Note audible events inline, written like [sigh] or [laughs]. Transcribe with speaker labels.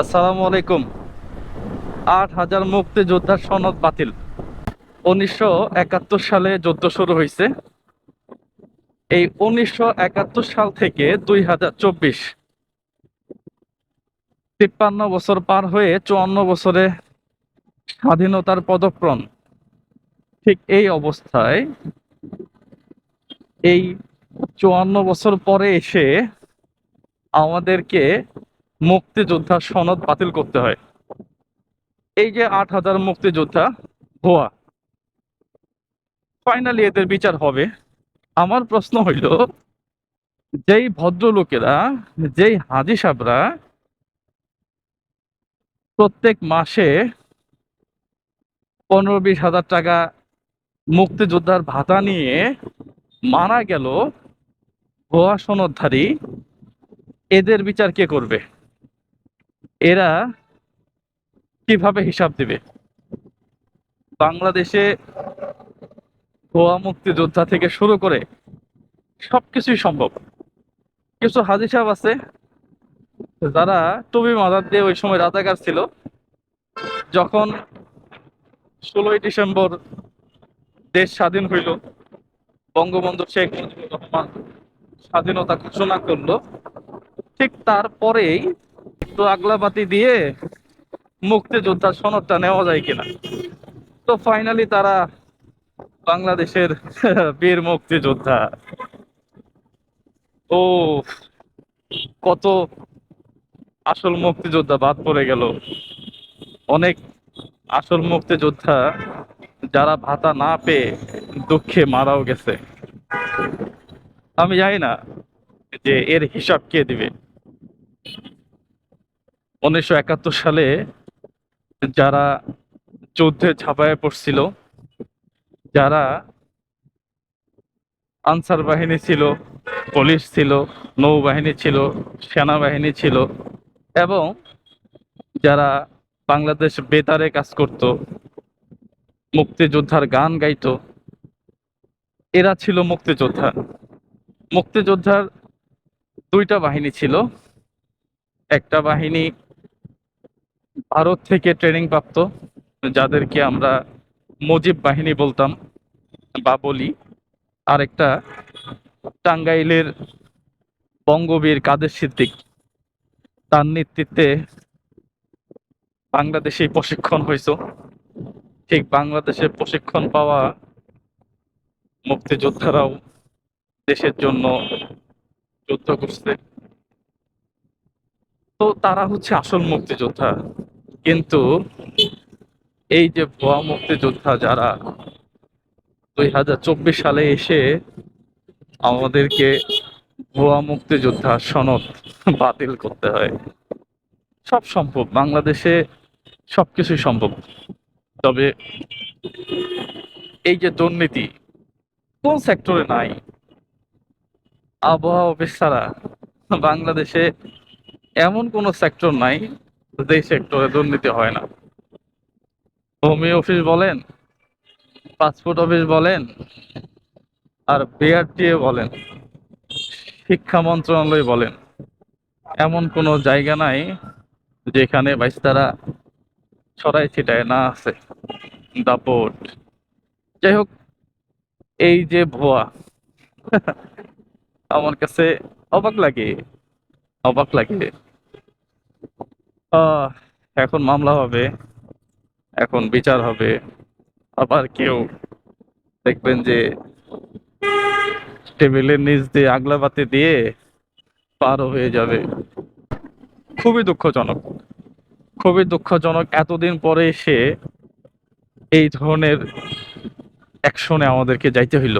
Speaker 1: আসসালামু আলাইকুম। আট হাজার মুক্তিযোদ্ধার সনদ বাতিল। উনিশশো একাত্তর সালে যুদ্ধ শুরু হয়েছে। এই উনিশশো একাত্তর সাল থেকে দুই হাজার চব্বিশ। তিপ্পান্ন বছর পার হয়ে চুয়ান্ন বছরে স্বাধীনতার পদক্রম। ঠিক এই অবস্থায় এই চুয়ান্ন বছর পরে এসে আমাদেরকে মুক্তিযোদ্ধার সনদ বাতিল করতে হয়। এই যে আট হাজার মুক্তিযোদ্ধা, ভুয়া। ফাইনালি এদের বিচার হবে। আমার প্রশ্ন হইল, যেই ভদ্রলোকেরা, যেই হাজি সাহরা প্রত্যেক মাসে পনেরো বিশ হাজার টাকা মুক্তিযোদ্ধার ভাতা নিয়ে মারা গেল ভুয়া সনদধারী, এদের বিচার কে করবে? এরা কীভাবে হিসাব দিবে? বাংলাদেশে ভুয়া মুক্তিযোদ্ধা থেকে শুরু করে সবকিছুই সম্ভব। কিছু হাজি সাহেব আছে, যারা টুবি মাদার দিয়ে ওই সময় রাজাকার ছিল। যখন ষোলোই ডিসেম্বর দেশ স্বাধীন হইল, বঙ্গবন্ধু শেখ মুজিবুর রহমান স্বাধীনতা ঘোষণা করল, ঠিক তারপরেই একটু আগলাবাতি দিয়ে মুক্তিযোদ্ধার সনদটা নেওয়া যায় কিনা? তো ফাইনালি তারা বাংলাদেশের [laughs] বীর মুক্তিযোদ্ধা। ও, কত আসল মুক্তিযোদ্ধা বাদ পড়ে গেল। অনেক আসল মুক্তিযোদ্ধা যারা ভাতা না পেয়ে দুঃখে মারাও গেছে। আমি জানি না যে এর হিসাব কে দিবে। উনিশশো একাত্তর সালে যারা যুদ্ধে ঝাঁপায় পড়ছিল, যারা আনসার বাহিনী ছিল, পুলিশ ছিল, নৌবাহিনী ছিল, সেনাবাহিনী ছিল, এবং যারা বাংলাদেশ বেতারে কাজ করত, মুক্তিযোদ্ধার গান গাইতো, এরা ছিল মুক্তিযোদ্ধা। মুক্তিযোদ্ধার দুইটা বাহিনী ছিল। একটা বাহিনী ভারত থেকে ট্রেনিং প্রাপ্ত, যাদেরকে আমরা মুজিব বাহিনী বলতাম বা বলি আরেকটা টাঙ্গাইলের বঙ্গবীর কাদের সিদ্দিক, তার নেতৃত্বে বাংলাদেশে প্রশিক্ষণ হয়েছে। ঠিক বাংলাদেশে প্রশিক্ষণ পাওয়া মুক্তিযোদ্ধারাও দেশের জন্য যুদ্ধ করছে। তো তারা হচ্ছে আসল মুক্তিযোদ্ধা। কিন্তু এই যে ভুয়া মুক্তিযোদ্ধা যারা দুই হাজার চব্বিশ সালে এসে আমাদেরকে ভুয়া মুক্তিযোদ্ধা সনদ বাতিল করতে হয়, সব সম্ভব। বাংলাদেশে সবকিছুই সম্ভব। তবে এই যে দুর্নীতি কোন সেক্টরে নাই, আবহাওয়া অফিস ছাড়া বাংলাদেশে এমন কোনো সেক্টর নাই যে সেক্টরে দুর্নীতি হয় না। ভূমি অফিস বলেন পাসপোর্ট অফিস বলেন, আর বিআরটিএ বলেন, শিক্ষা মন্ত্রণালয় বলেন, এমন কোনো জায়গা নাই যেখানে বাইস্তারা ছড়াই ছিটায় না আছে। দাপট। যাই হোক, এই যে ভুয়া, আমার কাছে অবাক লাগে অবাক লাগে। এখন মামলা হবে, এখন বিচার হবে। আবার কেউ দেখবেন যে টেবিলের নিচ দিয়ে আগলাবাতি দিয়ে পারও হয়ে যাবে। খুবই দুঃখজনক খুবই দুঃখজনক। এতদিন পরে এসে এই ধরনের অ্যাকশনে আমাদেরকে যাইতে হইল।